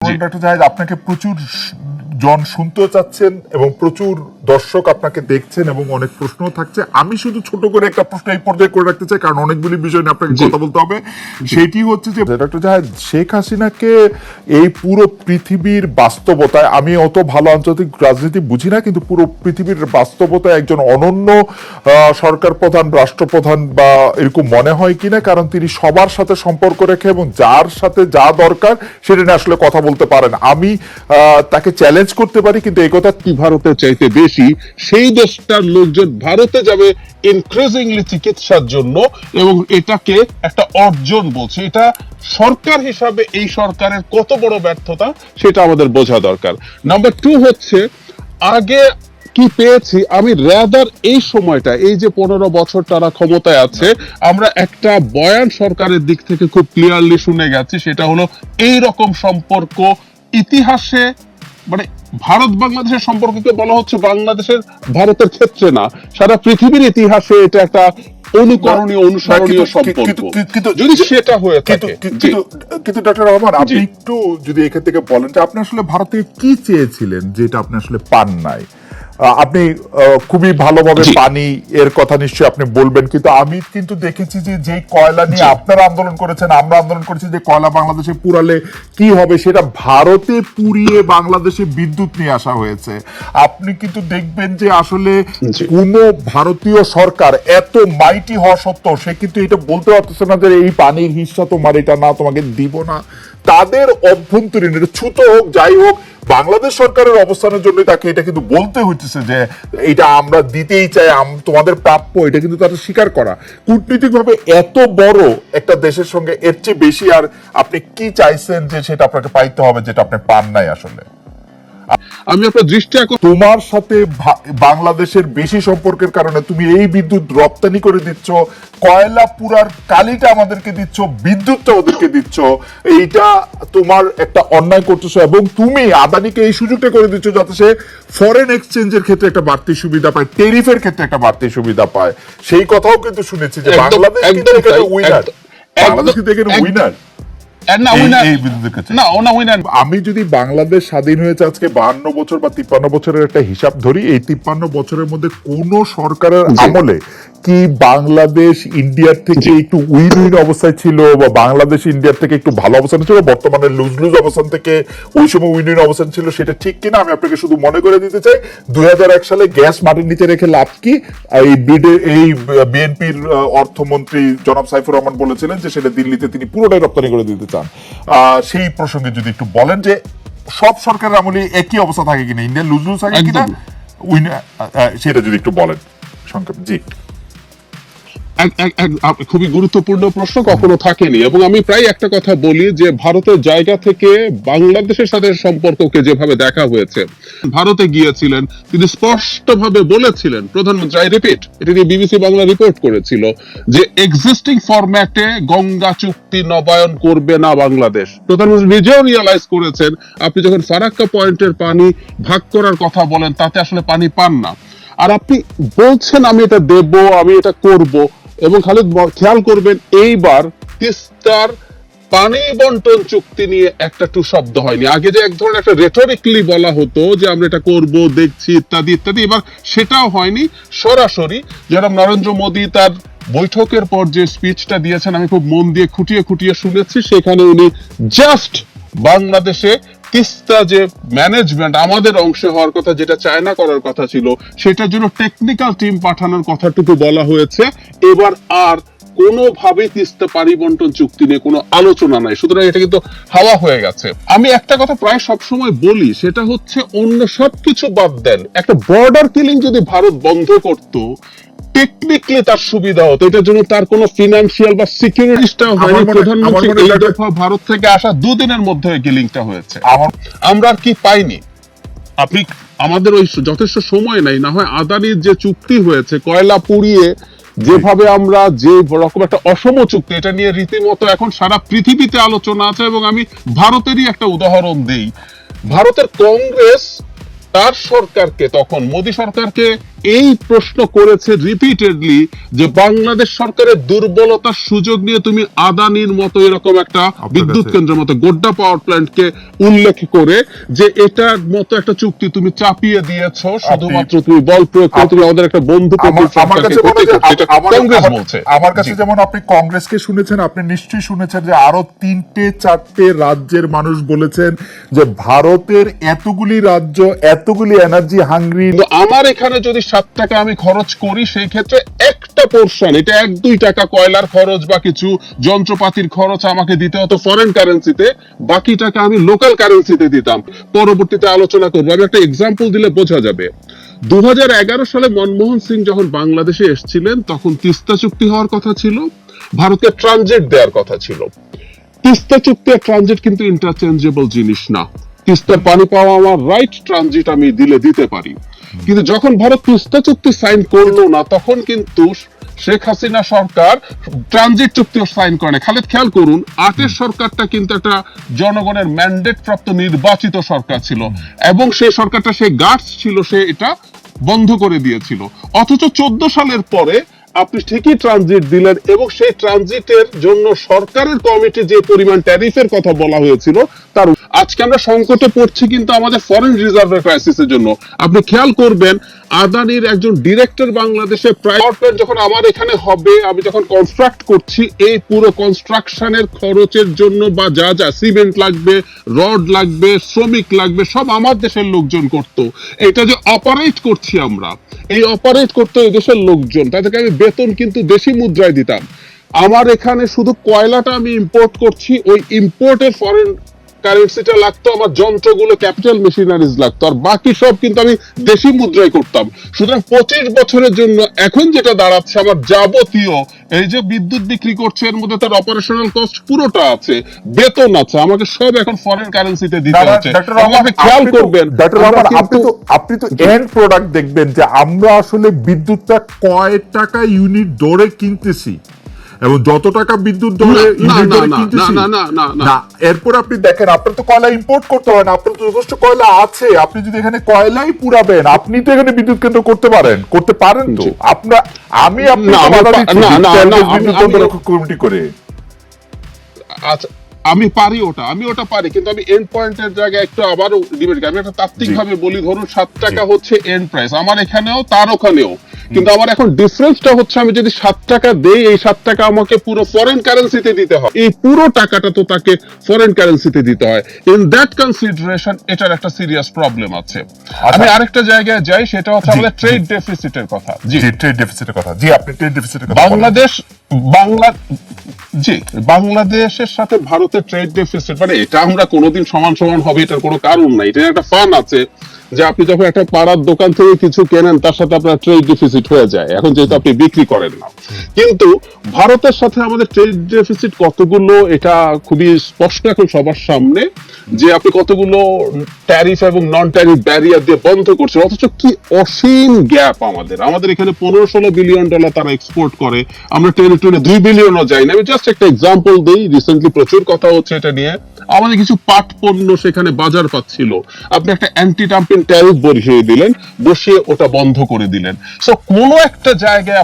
Doctor আপনাকে প্রচুর জন শুনতেও চাচ্ছেন এবং প্রচুর দর্শক আপনাকে দেখছেন এবং অনেক প্রশ্ন থাকছে। আমি শুধু ছোট করে একটা প্রশ্ন এই পর্যায়ে করে রাখতে চাই কারণ অনেকগুলি বিষয় নিয়ে আপনাকে কথা বলতে হবে। সেটি হচ্ছে যে ডক্টর জাহেদ শেখ হাসিনাকে এই পুরো পৃথিবীর বাস্তবতায় আমি অত ভালো আন্তর্জাতিক রাজনীতি বুঝি না কিন্তু পুরো পৃথিবীর বাস্তবতায় একজন অনন্য সরকার প্রধান রাষ্ট্রপ্রধান বা এরকম মনে হয় কিনা কারণ তিনি সবার সাথে সম্পর্ক রেখে এবং যার সাথে যা দরকার সেটা নিয়ে আসলে কথা বলতে পারেন। আমি আহ, তাকে চ্যালেঞ্জ করতে পারি কিন্তু এই কথা কি ভারতের চাইতে বেশি সেই দেশটার লোকজন ভারতে যাবে ইনক্রিজিংলি চিকিৎসার জন্য এবং এটাকে একটা অর্জন বলছে। এটা সরকার হিসাবে এই সরকারের কত বড় ব্যর্থতা সেটা আমাদের বোঝা দরকার। নাম্বার টু হচ্ছে, আগে কি পেয়েছি? আমি রেদার এই সময়টা, এই যে পনেরো বছর তারা ক্ষমতায় আছে, আমরা একটা বয়ান সরকারের দিক থেকে খুব ক্লিয়ারলি শুনে গেছি, সেটা হলো এই রকম সম্পর্ক ইতিহাসে মানে ভারত বাংলাদেশের সম্পর্ককে বলা হচ্ছে বাংলাদেশের ভারতের ক্ষেত্রে না। সারা পৃথিবীর ইতিহাসে এটা একটা অনুকরণীয় অনুসরণীয় সম্পর্ক। যদি সেটা হয়ে থাকে কিন্তু- ডক্টর রহমান আপনি একটু যদি এখান থেকে বলেন যে আপনি আসলে ভারতে থেকে কি চেয়েছিলেন যেটা আপনি আসলে পান নাই? আপনি খুবই ভালোভাবে পানি এর কথা নিশ্চয়ই আপনি বলবেন কিন্তু আমি কিন্তু দেখেছি যে যে কয়লা নিয়ে আপনারা আন্দোলন করেছেন আমরা আন্দোলন করেছি যে কয়লা বাংলাদেশে পুরালে কি হবে সেটা ভারতে পুড়িয়ে বাংলাদেশে বিদ্যুৎ নিয়ে আসা হয়েছে। আপনি কিন্তু দেখবেন যে আসলে। কোন ভারতীয় সরকার এত মাইটি হওয়া সত্ত্বেও সে কিন্তু এটা বলতে পারতেছে না যে এই পানির হিস্সা তোমার এটা না তোমাকে দিব না। তাদের অভ্যন্তরীণ, এটা ছুত হোক, যাই হোক, বাংলাদেশ সরকারের অবস্থানের জন্য তাকে এটা কিন্তু বলতে হইতেছে যে এটা আমরা দিতেই চাই তোমাদের প্রাপ্য, এটা কিন্তু তারা স্বীকার করা। কূটনীতিকভাবে এত বড় একটা দেশের সঙ্গে এর চেয়ে বেশি, আর আপনি কি চাইছেন যে সেটা আপনাকে পাইতে হবে যেটা আপনি পান নাই আসলে? আমি আপনার দৃষ্টি আকর্ষণ তোমার সাথে বাংলাদেশের বেশি সম্পর্কের কারণে তুমি এই বিদ্যুৎ রপ্তানি করে দিচ্ছ কয়লা পুরার কালিটা আমাদেরকে দিচ্ছ বিদ্যুৎটা ওদেরকে দিচ্ছ। এইটা তোমার একটা অন্যায় করতেছো এবং তুমি আদানিকে এই সুযোগটা করে দিচ্ছ যাতে সে ফরেন এক্সচেঞ্জের ক্ষেত্রে একটা বাড়তি সুবিধা পায় টেরিফের ক্ষেত্রে একটা বাড়তি সুবিধা পায়। সেই কথাও কিন্তু শুনেছি যে বাংলাদেশ কিন্তু এখানে উইনার বাংলাদেশ কিন্তু উইনার আমি যদি বাংলাদেশ স্বাধীন হয়েছে আজকে বাহান্ন বছর বা তিপ্পান্ন বছরের একটা হিসাব ধরি এই তিপ্পান্ন বছরের মধ্যে কোন সরকারের আমলে কি বাংলাদেশ ইন্ডিয়ার থেকে একটু উইন উইন অবস্থায় ছিল বা বাংলাদেশ ইন্ডিয়ার থেকে একটু ভালো অবস্থান ছিল বর্তমানে লুজ লুজ অবস্থান থেকে ওই সময় উইন উইন অবস্থান ছিল সেটা ঠিক কিনা আমি আপনাকে শুধু মনে করে দিতে চাই দুই সালে গ্যাস মাটির নিচে রেখে লাভ কি? এই বিডে এই বিএনপির অর্থমন্ত্রী জনাব সাইফুর রহমান বলেছিলেন যে সেটা দিল্লিতে তিনি পুরোটাই রপ্তানি করে দিতে চান। আহ, সেই প্রসঙ্গে যদি একটু বলেন যে সব সরকারের আমলে একই অবস্থা থাকে কিনা? ইন্ডিয়ান লুজ লুজ থাকে কিনা? উইন- সেটা যদি একটু বলেন সংক্ষেপে। জি। খুবই গুরুত্বপূর্ণ প্রশ্ন, কখনো থাকেনি। এবং আমি প্রায় একটা কথা বলি যে, ভারতের জায়গা থেকে বাংলাদেশের সাথে সম্পর্ককে যেভাবে দেখা হয়েছে, ভারতে গিয়েছিলেন, তিনি স্পষ্টভাবে বলেছিলেন, প্রধানমন্ত্রী, I repeat BBC Bangla report করেছিল, যে এক্সিস্টিং ফরম্যাটে গঙ্গা চুক্তি নবায়ন করবে না বাংলাদেশ। প্রধানমন্ত্রী নিজেও রিয়ালাইজ করেছেন, আপনি যখন ফারাক্কা পয়েন্টের পানি ভাগ করার কথা বলেন, তাতে আসলে পানি পান না। আর আপনি বলছেন, আমি এটা দেব, আমি এটা করব এবং খালিদ খেয়াল করবেন, এইবার তিস্তার পানি বন্টন চুক্তি নিয়ে একটা টু শব্দ হয়নি। আগে যে এক ধরনের একটা রেটরিকলি বলা হতো যে আমরা এটা করব, দেখছি, ইত্যাদি ইত্যাদি, এবার সেটাও হয়নি। সরাসরি যেরকম নরেন্দ্র মোদী তার বৈঠকের পর যে স্পিচটা দিয়েছেন, আমি খুব মন দিয়ে খুঁটিয়ে খুঁটিয়ে শুনেছি, সেখানে উনি জাস্ট বাংলাদেশে তিস্তা যে ম্যানেজমেন্ট আমাদের অংশে হওয়ার কথা, যেটা চায়না করার কথা ছিল, সেটার জন্য টেকনিক্যাল টিম পাঠানোর কথাটুকু বলা হয়েছে। এবার আর কোনোভাবে তিস্তা পানি বন্টন চুক্তি নিয়ে কোনো আলোচনা নাই। সুতরাং এটা কিন্তু হাওয়া হয়ে গেছে। আমি একটা কথা প্রায় সবসময় বলি, সেটা হচ্ছে অন্য সবকিছু বাদ দেন। একটা বর্ডার কিলিং যদি ভারত বন্ধ করতো টেকনিক্যালি তার সুবিধা হতো। এটার জন্য তার কোনো ফিনান্সিয়াল বা সিকিউরিটিসটাও হয়নি। প্রধানমন্ত্রী এই দফা ভারত থেকে আসা দুদিনের মধ্যে কিলিংটা হয়েছে। আমরা আর কি পাইনি। আপনি আমাদের ওই যথেষ্ট সময় নাই। না হয় আদানির যে চুক্তি হয়েছে কয়লা পুড়িয়ে যেভাবে আমরা যে রকম একটা অসম চুক্তি এটা নিয়ে রীতিমতো এখন সারা পৃথিবীতে আলোচনা আছে এবং আমি ভারতেরই একটা উদাহরণ দেই। ভারতের কংগ্রেস তার সরকারকে তখন মোদী সরকারকে এই প্রশ্ন করেছে রিপিটেডলি যে বাংলাদেশ সরকারের দুর্বলতার সুযোগ নিয়ে তুমি আদানির মতো এরকম একটা বিদ্যুৎ কেন্দ্রের মতো গোড্ডা পাওয়ার প্ল্যান্টকে উল্লেখ করে যে এটার মতো একটা চুক্তি তুমি চাপিয়ে দিয়েছ শুধুমাত্র তুমি বল প্রয়োগ করে তুমি আমাদের একটা বন্ধু কংগ্রেস বলছে। আমার কাছে যেমন আপনি কংগ্রেসকে শুনেছেন আপনি নিশ্চয়ই শুনেছেন যে আরও তিনটে চারটে রাজ্যের মানুষ বলেছেন যে ভারতের এতগুলি রাজ্য এতগুলি এনার্জি হাঙ্গ্রি আমার এখানে যদি সাত টাকা আমি খরচ করি, সেই ক্ষেত্রে একটা পোর্শন এটা এক, দুই টাকা কয়লার খরচ বা কিছু যন্ত্রপাতির খরচ আমাকে দিতে হতো ফরেন কারেন্সিতে বাকি টাকা আমি লোকাল কারেন্সিতে দিতাম। পরবর্তীতে আলোচনা করব, আমি একটা এক্সাম্পল দিলে বোঝা যাবে। দু সালে মনমোহন সিং যখন বাংলাদেশে এসেছিলেন, তখন তিস্তা চুক্তি হওয়ার কথা ছিল, ভারতকে ট্রানজিট দেওয়ার কথা ছিল। তিস্তা চুক্তি আর ট্রানজিট কিন্তু ইন্টারচেঞ্জেবল জিনিস না। তিস্তার পানি পাওয়া আমার রাইট ট্রানজিট আমি দিলে দিতে পারি। কিন্তু যখন ভারত তিস্তা চুক্তি সাইন করল না, তখন কিন্তু শেখ হাসিনা সরকার ট্রানজিট চুক্তিও সাইন করে না খালেদ, খেয়াল করুন, আটের সরকারটা কিন্তু একটা জনগণের ম্যান্ডেট প্রাপ্ত নির্বাচিত সরকার ছিল এবং সেই সরকারটা, সেই গার্ডস ছিল, সে এটা বন্ধ করে দিয়েছিল। অথচ চোদ্দ সালের পরে আপনি ঠিকই ট্রানজিট দিলেন এবং সেই ট্রানজিটের জন্য সরকারের কমিটি যে পরিমাণ ট্যারিফের কথা বলা হয়েছিল, তার আজকে আমরা সংকটে পড়ছি কিন্তু আমাদের ফরেন রিজার্ভের ক্রাইসিসের জন্য। আপনি খেয়াল করবেন, আদানির একজন ডিরেক্টর বাংলাদেশে প্রাইভেট যখন আমার এখানে হবে, আমি যখন কনস্ট্রাক্ট করছি, এই পুরো কনস্ট্রাকশনের খরচের জন্য বা যা যা সিমেন্ট লাগবে রড লাগবে, শ্রমিক লাগবে, সব আমার দেশের লোকজন করত। এটা যে অপারেট করছি আমরা, এই অপারেট করতে এই দেশের লোকজন, তাদেরকে আমি বেতন কিন্তু দেশি মুদ্রায় দিতাম। আমার এখানে শুধু কয়লাটা আমি ইম্পোর্ট করছি, ওই ইম্পোর্টের ফরেন কারেন্সিটা লাগতো আমার যন্ত্রগুলো ক্যাপিটাল মেশিনারিজ লাগতো। আর বাকি সব কিন্তু আমি দেশি মুদ্রায় করতাম। সুতরাং পঁচিশ বছরের জন্য এখন যেটা দাঁড়াচ্ছে আমার যাবতীয় এই যে বিদ্যুৎ বিক্রি করছে এর মধ্যে তার অপারেশনাল কস্ট পুরোটা আছে বেতন আছে আমাকে সব এখন ফরেন কারেন্সিতে দিতে হচ্ছে। আপনি খেয়াল করবেন আপনি তো আপনি তো এন্ড প্রোডাক্ট দেখবেন যে আমরা আসলে বিদ্যুৎটা কয় টাকা ইউনিট দরে কিনতেছি। এবং যত টাকা বিদ্যুৎ না। না এরপর আপনি দেখেন আপনার তো কয়লা ইম্পোর্ট করতে হয় না আপনার তো যথেষ্ট কয়লা আছে। আপনি যদি এখানে কয়লাই পুরাবেন আপনি তো এখানে বিদ্যুৎ কেন্দ্র করতে পারেন করতে পারেন তো। আপনার আমি কমিটি করে। আচ্ছা আমি পারি ওটা আমি ওটা পারি কিন্তু আমি এন্ড পয়েন্টের জায়গায় একটু আবারও ডিবেট আমি একটা তাত্ত্বিক ভাবে বলি ধরুন সাত টাকা হচ্ছে এন্ড প্রাইস আমার এখানেও তার ওখানেও। কিন্তু আমার এখন ডিফারেন্সটা হচ্ছে আমি যদি সাত টাকা দেই এই সাত টাকা আমাকে পুরো ফরেন কারেন্সিতে দিতে হয়। এই পুরো টাকাটা তো তাকে ফরেন কারেন্সিতে দিতে হয়। ইন দ্যাট কনসিডারেশন এটার একটা সিরিয়াস প্রবলেম আছে। আমি আরেকটা জায়গায় যাই সেটা হচ্ছে আমাদের ট্রেড ডেফিসিটের কথা। জি। জি ট্রেড ডেফিসিটের কথা। জি আপনি ট্রেড ডেফিসিটের কথা বাংলাদেশ বাংলা জি, বাংলাদেশের সাথে ভারতের ট্রেড ডেফিসিট মানে এটা আমরা কোনোদিন সমান সমান হবে, এটার কোনো কারণ নাই। এটা একটা ফান আছে, যে আপনি যখন একটা পাড়ার দোকান থেকে কিছু কেনেন, তার সাথে আপনার ট্রেড ডেফিসিট হয়ে যায়। এখন যেহেতু আপনি বিক্রি করেন না। কিন্তু ভারতের সাথে আমাদের ট্রেড ডেফিসিট কতগুলো, এটা খুবই স্পষ্ট এখন সবার সামনে, যে আপনি কতগুলো ট্যারিফ এবং নন ট্যারিফ ব্যারিয়ার দিয়ে বন্ধ করছেন, অথচ কি অসীম গ্যাপ আমাদের। আমাদের এখানে পনেরো ষোলো বিলিয়ন ডলার তারা এক্সপোর্ট করে, আমরা টেরিটরি দুই বিলিয়নও যাই না। জাস্ট একটা এক্সাম্পল দেই রিসেন্টলি প্রচুর কথা হচ্ছে এটা নিয়ে। আমাদের কিছু পাট পণ্য সেখানে বাজার পাচ্ছিল। আপনি একটা অ্যান্টি ডাম্পিং ট্যারিফ বসিয়ে দিলেন, বসিয়ে ওটা বন্ধ করে দিলেন। সো কোনো একটা জায়গায়